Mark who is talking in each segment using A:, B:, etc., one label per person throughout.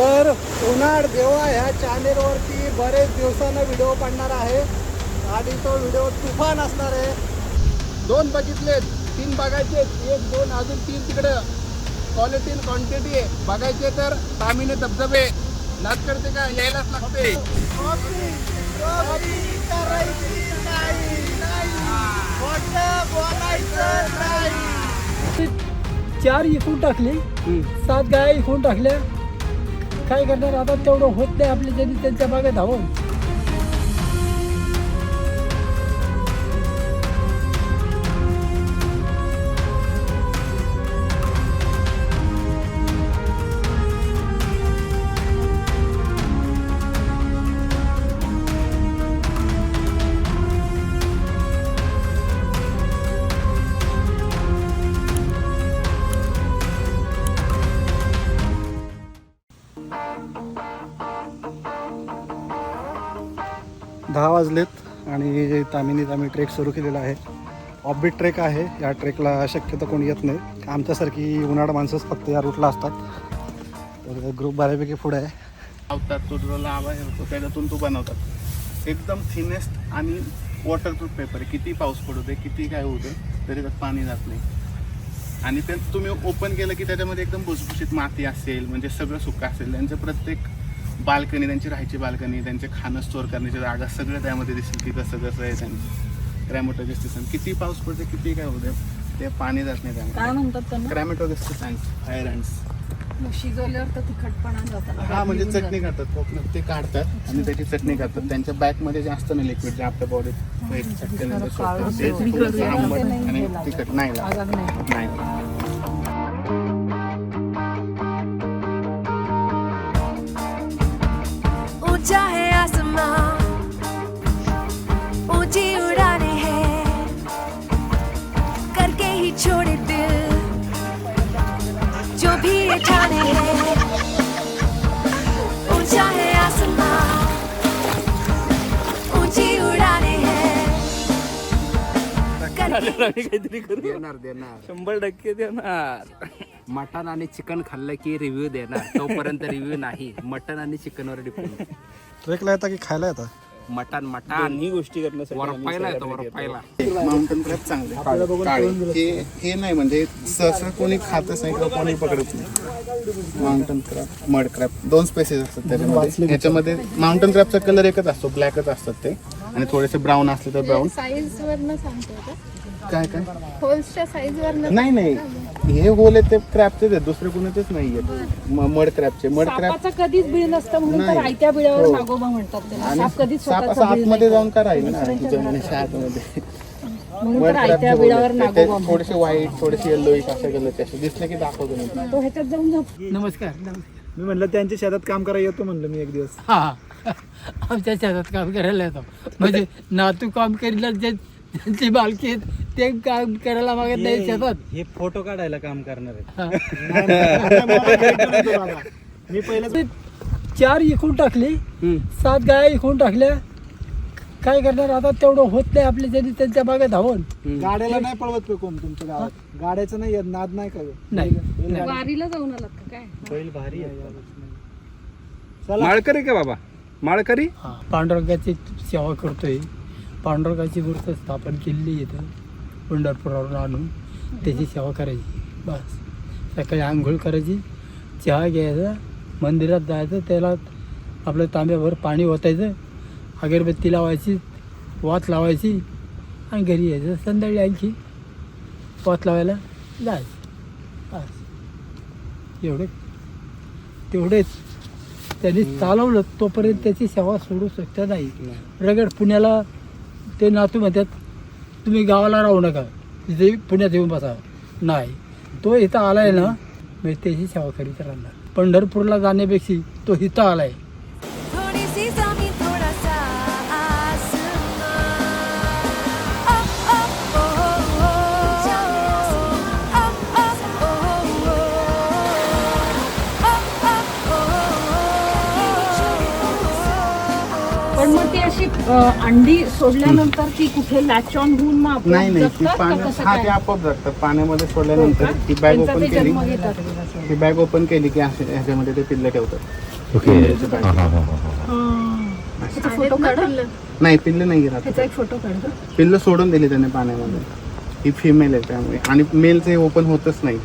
A: तर उन्हाळ देवा ह्या चॅनेलवरती बरेच दिवसानं व्हिडिओ पडणार आहे. आणि तो व्हिडिओ तुफान असणार आहे. दोन बघितले तीन बघायचे एक दोन अजून तीन तिकडे. क्वालिटी क्वांटिटी आहे. बघायचे तर तामिने धबधबे. नाच करते का? यायलाच लागते.
B: चार इकून टाकले. सात गाया इकून टाकल्या. काय करणार? आता तेवढं होत नाही आपली ज्यांनी त्यांच्या मागे धावून.
A: वाजलेत आणि तामिनीत आम्ही ट्रेक सुरू केलेला आहे ऑफबीट ट्रेक आहे या ट्रेकला शक्यतो कोणी येत नाही. आमच्यासारखी उन्हाळा माणसंच फक्त या रूटला असतात. तर ग्रुप बऱ्यापैकी पुढे आहे.
C: लावतात तो जो लावा होतो त्याच्यातून तो बनवतात. एकदम थिनेस्ट आणि वॉटरप्रूफ पेपर आहे. किती पाऊस पडू दे किती काय होऊ दे तरी त्यात पाणी जात नाही. आणि ते तुम्ही ओपन केलं की त्याच्यामध्ये एकदम भुसभुशीत माती असेल म्हणजे सगळं सुकं असेल. त्यांचं प्रत्येक बाल्कनी त्यांची राहायची बाल्कनी त्यांचे खाणं स्टोअर करण्याची जागा सगळं त्यामध्ये दिसेल की कसं कसं आहे त्यांचं. क्रॅमोटोजेस्टिसन किती पाऊस पडते किती काय दे ते पाणी जात नाही त्यामध्ये.
D: काय म्हणतात त्यांना?
C: आयरन्स
D: शिजवल्यावर तर तिखटपणा जातात.
C: हा म्हणजे चटणी करतात कोकणात ते काढतात आणि त्याची चटणी करतात त्यांच्या बॅकमध्ये जास्त नाही लिक्विड जे आपल्या बॉडीत आणि तिखट नाही
D: नाही.
E: करके
F: देणार देणार शंभर टक्के देणार. मटन आणि चिकन खाल्लं की रिव्ह्यू देणार. तोपर्यंत रिव्ह्यू नाही. मटन आणि चिकनवर डिपेंड
A: ट्रेकला येता की खायला येता?
F: मटन मटन ही गोष्टी वरपायला येतो वरपायला.
C: माउंटन क्रॅप चांगले काळे. हे हे नाही म्हणजे सहसा कोणी खातच नाही किंवा कोणी पकडत नाही. माउंटन क्रॅप मड क्रॅप दोन स्पेसिस असतात त्याच्यामध्ये. ह्याच्यामध्ये माउंटन क्रॅपचा कलर एकच असतो. ब्लॅकच असतात ते. आणि थोडेसे ब्राऊन असले तर ब्राऊन
G: साईज वरनं सांगतो का?
C: काय काय?
G: होल्सच्या साईज वरनं
C: नाही नाही. हे होल आहेत ते क्रॅपचेच आहेत. दुसरे कोणाचेच नाही आहेत. मड क्रॅपचे मड क्रॅप
D: सापाचा कधीच बीळ नसतं म्हणून तर
C: नाही.
D: आयत्या बिळावर
C: हो.
D: नागोबा म्हणतात त्याला.
C: आणि
D: साप कधीच
C: साप
D: स्वतःचा
C: असं
D: बीळ
C: आतमध्ये जाऊन का राहील ना? आतमध्ये
D: म्हणून
C: मड
D: तर आयत्या बिळावर
C: थोडेसे व्हाईट थोडेसे येल्लो असे. दिसले की दाखवतो मी.
D: तो ह्याच्यात जाऊन झोप.
B: नमस्कार.
A: मी म्हणलं त्यांच्या शेतात काम करायला येतो म्हणलं मी एक दिवस.
B: हा. आमच्या शेतात काम करायला येतो. म्हणजे नातू काम करील जे त्यांची बालकी आहेत, ते काम करायला मागत नाही शेतात
H: हे फोटो काढायला काम करणार आहे
B: हा.
A: मी पहिलं
B: ते चार इकून टाकली सात गाया इकून टाकल्या. काय करणार? आता तेवढं होत नाही आपल्या त्यांनी त्यांच्या मागे धावून.
A: गाड्याला नाही पळवत का कोण तुमच्या गावात? गाड्याचं नाही येत, नाद नाही का
B: नाही.
G: वारीला जाऊन आलात का काय?
H: बैल भारी आहे.
F: माळकरी का बाबा? माळकरी?
B: हा, पांडुरंगाची सेवा करतोय. पांडुरंगाची मूर्त स्थापन केलेली इथं. पंढरपुरावरून आणून त्याची सेवा करायची. बस. सकाळी आंघोळ करायची चहा घ्यायचा मंदिरात जायचं त्याला आपलं तांब्याभर पाणी ओतायचं अगरबत्ती लावायची वात लावायची आणि घरी यायचं. संध्याकाळी आणखी वात लावायला जायचं. बस. एवढे. तेवढेच. त्यांनी चालवलं तोपर्यंत त्याची सेवा सोडू शकता नाही. रगड पुण्याला ते नातू म्हणतात तुम्ही गावाला राहू नका. तिथे पुण्यात येऊन बसा. नाही. तो इथं आलाय ना मग त्याची सेवा करीत राहणार. पंढरपूरला जाण्यापेक्षा तो इथं आलाय.
D: अशी अंडी सोडल्यानंतर ती कुठे लॅच ऑन होऊन मग आपोआप
C: नाही नाही ती
D: जगतात का
C: पाण्यात
D: कसं
C: हा
D: काय?
C: ते आपोआप जातात पाण्यामध्ये सोडल्यानंतर ती बॅग
D: त्यांचा
C: ओपन
D: ते
C: केली
D: जन्म घेतात.
C: ही बॅग ओपन केली की असे ह्याच्यामध्ये ते पिल्ले ठेवतात.
I: ओके. हां हां हां हां
D: फोटो काढा.
C: नाही पिल्ले नाही
D: त्याचा एक फोटो काढा.
C: पिल्लं सोडून दिली त्याने पाण्यामध्ये. ही फिमेल आहे त्यामुळे. आणि मेलचे ओपन होतच नाही.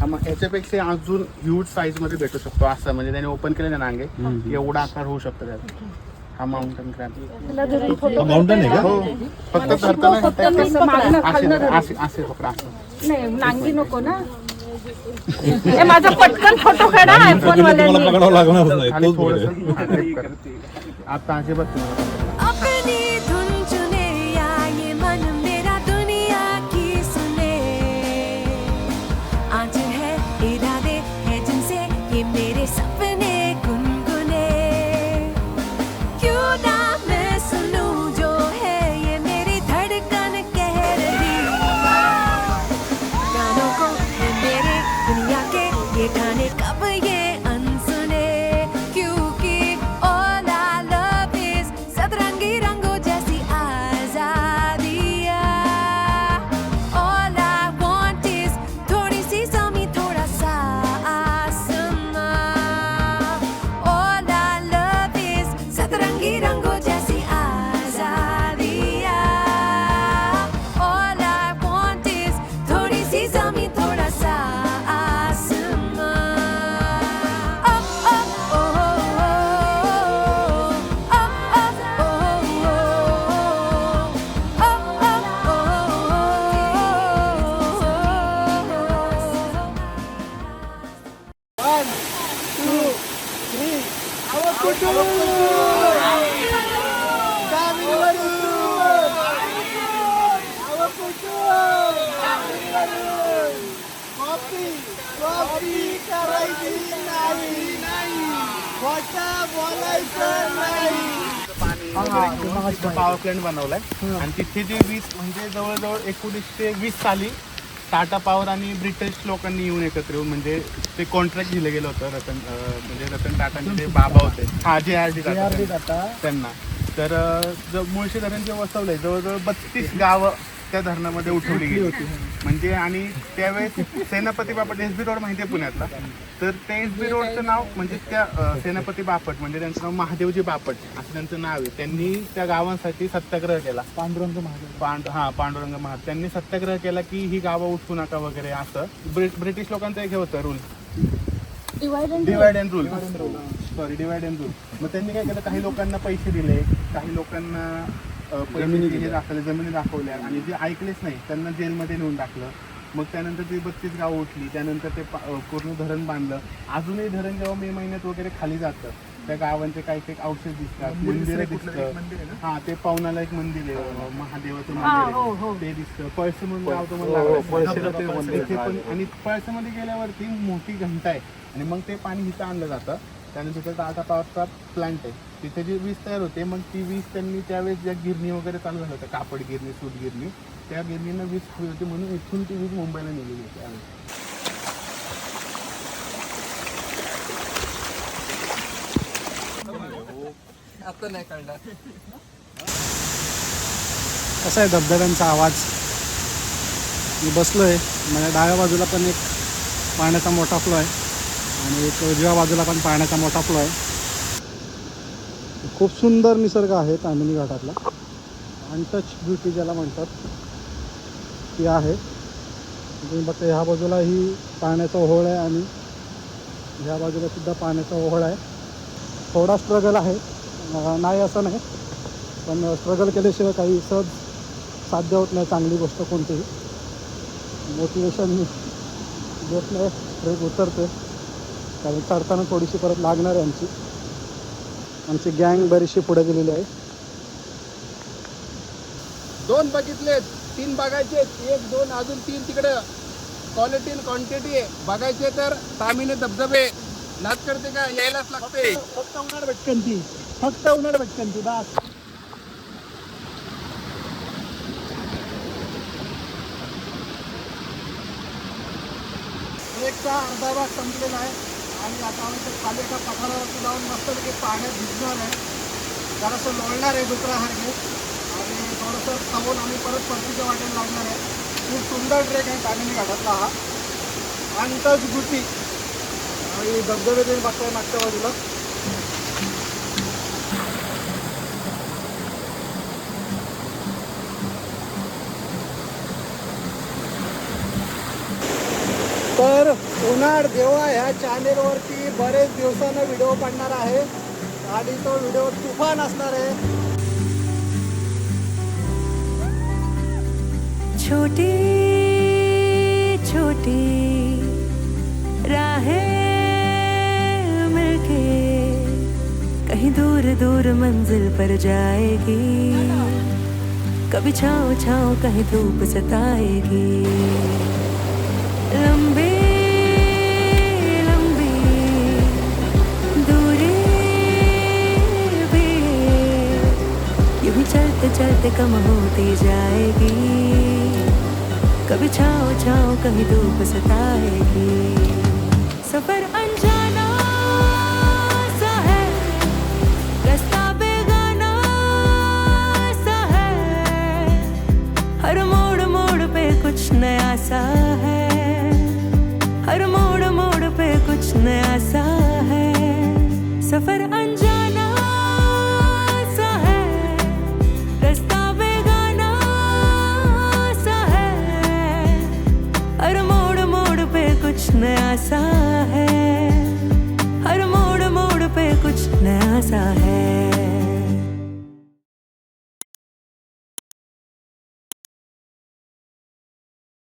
C: हा, मग याच्यापेक्षा अजून ह्यूज साईजमध्ये भेटू शकतो. असं म्हणजे त्याने ओपन केलं ना नांगे एवढा आकार होऊ शकतो त्याचा. हा माउंटन
D: फोटो
I: माउंटन आहे का?
C: हो. फक्त धरताना
D: फक्त असं मागणं
C: असे
D: खालनं धर.
C: असे असे पकडा असं
D: नाही नांगी नको ना. ए, माझा पटकन फोटो काढा आयफोन वाल्यांनी.
I: पकडावं लागणार नाही
C: खाली
I: तोच बरं
C: थोडंसं
I: आहे.
C: हा, grip करा. आता अजिबात नाही. पॉवर प्लॅन्ट बनवलाय. आणि तिथे जे वीस म्हणजे जवळजवळ एकोणीसशे वीस साली टाटा पॉवर आणि ब्रिटिश लोकांनी येऊन एकत्र येऊन म्हणजे ते कॉन्ट्रॅक्ट दिलं गेलं होतं रतन म्हणजे रतन टाटांचे जे बाबा होते. हा जे आर डी टाटा त्यांना. तर अं, ज- मुळशी धरण जे वसवलंय जवळजवळ बत्तीस गावं त्या धरणामध्ये उठवली गेली. होती म्हणजे आणि त्यावेळेस सेनापती बापट एस बी रोड माहिती आहे पुण्यातला? तर ते एस बी रोडचं नाव म्हणजे त्या अं, सेनापती बापट म्हणजे त्यांचं नाव महादेवजी बापट असं त्यांचं नाव आहे. त्यांनी त्या गावांसाठी सत्याग्रह केला. पांडुरंग महादेव. पांड हा पांडुरंग महादेव. त्यांनी सत्याग्रह केला की ही गावं उठवू नका वगैरे असं. ब्रिट ब्रिटिश लोकांचं एक हे होतं rule divide and rule sorry divide and rule मग त्यांनी काय केलं? काही लोकांना पैसे दिले काही लोकांना जमिनी हे दाखवले जमिनी दाखवल्या आणि जे ऐकलेच नाही त्यांना जेलमध्ये नेऊन टाकलं. मग त्यानंतर ती बत्तीस गावं उठली त्यानंतर ते पूर्ण धरण बांधलं. अजूनही धरण जेव्हा मे महिन्यात वगैरे खाली जातं त्या गावांचे काही काही औषध दिसतात मंदिर दिसतं. हा ते पावनाला एक मंदिर आहे महादेवाचं मंदिर आहे. ते दिसतं. पळसे म्हणून गाव तुम्हाला पण आणि पळसामध्ये गेल्यावरती मोठी घंटा आहे. आणि मग ते पाणी इथं आणलं जातं. त्यानंतर टाटा पॉवरचा प्लांट आहे. तिथे जी वीज तयार होते मग ती वीज त्यांनी त्यावेळेस ज्या गिरणी वगैरे चालू झालं होतं कापड गिरणी सूत गिरणी त्या गिरणीनं वीज हवी होती म्हणून इथून ती वीज मुंबईला नेली होती त्यावेळेस
A: कसा आहे धबधब्यांचा आवाज? मी बसलो आहे माझ्या डाव्या बाजूला पण एक पाण्याचा मोठा फ्लो आहे आणि एक उजव्या बाजूला पण पाण्याचा मोठा फ्लो आहे. खूप सुंदर निसर्ग आहे तामिनी घाटातला. अनटच ब्युटी ज्याला म्हणतात ती आहे. तुम्ही बघता ह्या बाजूला ही पाण्याचा ओहोळ आहे आणि ह्या बाजूला सुद्धा पाण्याचा ओहोळ आहे. थोडा स्ट्रगल आहे. नाही असं नाही. पण स्ट्रगल केल्याशिवाय काही सहज साध्य होत नाही चांगली गोष्ट कोणतीही. मोटिवेशन देत नाही ट्रेक उतरते. कारण चढताना थोडीशी परत लागणार आहे आमची. आमची गँग बरीचशी पुढे गेलेली आहे.
C: दोन बघितले तीन बघायचे एक दोन अजून तीन तिकडे. क्वालिटी क्वांटिटी आहे बघायचे तर तामिने धबधबे. नाच करते का? यायलाच लागते.
A: फक्त उन्हाळ भटकंती. फक्त उन्हाळ भटकंती बस. एकचा अर्धा भाग संपलेला आहे. आणि आता आम्ही ते खाली एका पठारावरती जाऊन मस्तपैकी पाण्यात भिजणार आहे. जरासं लोळणार आहे डुकरासारखे आणि थोडंसं खाऊन आम्ही परत परतीच्या वाटेला लागणार आहे. खूप सुंदर ट्रेक आहे कामिनी घाटातला हा. अंतज गुटी. आणि धबधबे तुम्ही बघताय मागच्या बाजूला. तर उन्हाळ देवा ह्या चॅनेलवरती बरेच तो तुफान
E: छोटी छोटी कहीं दूर दूर मंजिल पर जाएगी। कभी छाँव छाँव, कहीं धूप सताएगी। लंबी चलते कम होती जाएगी। कभी छाओ छाओ, कभी धूप सताएगी। सफ़र अनजाना सा है, रास्ता बेगाना सा है। हर मोड़ मोड़ पे कुछ नया सा है। हर मोड़ मोड़ पे कुछ नया सा है। सफ़र